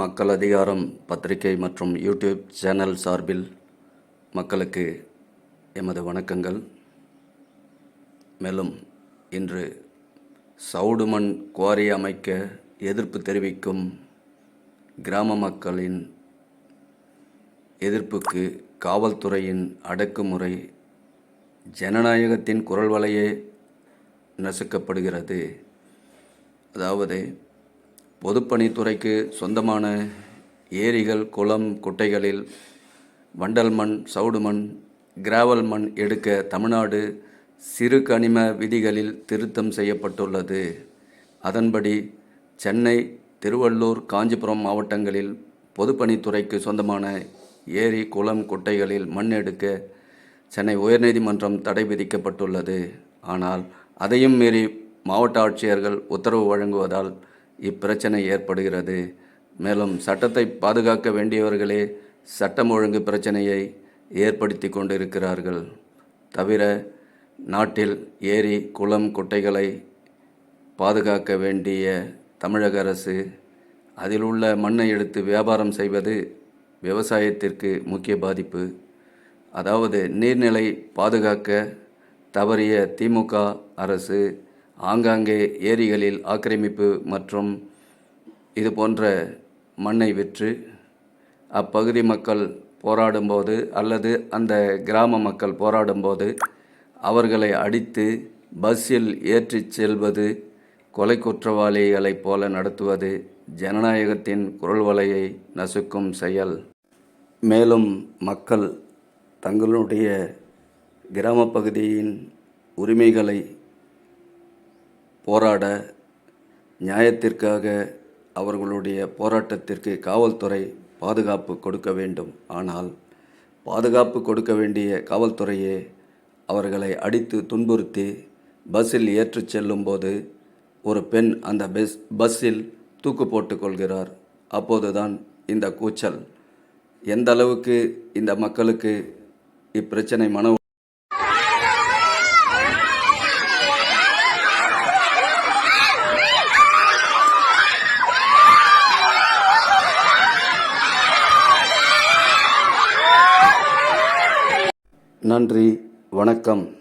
மக்கள் அதிகாரம் பத்திரிகை மற்றும் யூடியூப் சேனல் சார்பில் மக்களுக்கு எமது வணக்கங்கள். மேலும் இன்று சவுடுமண் குவாரி அமைக்க எதிர்ப்பு தெரிவிக்கும் கிராம மக்களின் எதிர்ப்புக்கு காவல்துறையின் அடக்குமுறை ஜனநாயகத்தின் குரல் வலையே நசுக்கப்படுகிறது. அதாவது பொதுப்பணித்துறைக்கு சொந்தமான ஏரிகள் குளம் குட்டைகளில் வண்டல் மண் சவுடு மண் கிராவல் மண் எடுக்க தமிழ்நாடு சிறு கனிம விதிகளில் திருத்தம் செய்யப்பட்டுள்ளது. அதன்படி சென்னை திருவள்ளூர் காஞ்சிபுரம் மாவட்டங்களில் பொதுப்பணித்துறைக்கு சொந்தமான ஏரி குளம் குட்டைகளில் மண் எடுக்க சென்னை உயர்நீதிமன்றம் தடை விதிக்கப்பட்டுள்ளது. ஆனால் அதையும் மீறி மாவட்ட ஆட்சியர்கள் உத்தரவு வழங்குவதால் இப்பிரச்சனை ஏற்படுகிறது. மேலும் சட்டத்தை பாதுகாக்க வேண்டியவர்களே சட்டம் ஒழுங்கு பிரச்சனையை ஏற்படுத்தி கொண்டிருக்கிறார்கள். தவிர நாட்டில் ஏரி குளம் குட்டைகளை பாதுகாக்க வேண்டிய தமிழக அரசு அதில் உள்ள மண்ணை எடுத்து வியாபாரம் செய்வது விவசாயத்திற்கு முக்கிய பாதிப்பு. அதாவது நீர்நிலை பாதுகாக்க தவறிய திமுக அரசு ஆங்காங்கே ஏரிகளில் ஆக்கிரமிப்பு மற்றும் இது போன்ற மண்ணை விற்று அப்பகுதி மக்கள் போராடும்போது அல்லது அந்த கிராம மக்கள் போராடும்போது அவர்களை அடித்து பஸ்ஸில் ஏற்றிச் செல்வது கொலை குற்றவாளிகளைப் போல நடத்துவது ஜனநாயகத்தின் குரல் வலையை நசுக்கும் செயல். மேலும் மக்கள் தங்களுடைய கிராம பகுதியின் உரிமைகளை போராட நியாயத்திற்காக அவர்களுடைய போராட்டத்திற்கு காவல்துறை பாதுகாப்பு கொடுக்க வேண்டும். ஆனால் பாதுகாப்பு கொடுக்க வேண்டிய காவல்துறையே அவர்களை அடித்து துன்புறுத்தி பஸ்ஸில் ஏற்றுச் செல்லும்போது ஒரு பெண் அந்த பஸ் பஸ்ஸில் தூக்கு போட்டுக்கொள்கிறார் அப்போதுதான் இந்த கூச்சல். எந்த அளவுக்கு இந்த மக்களுக்கு இப்பிரச்சனை மன நன்றி வணக்கம்.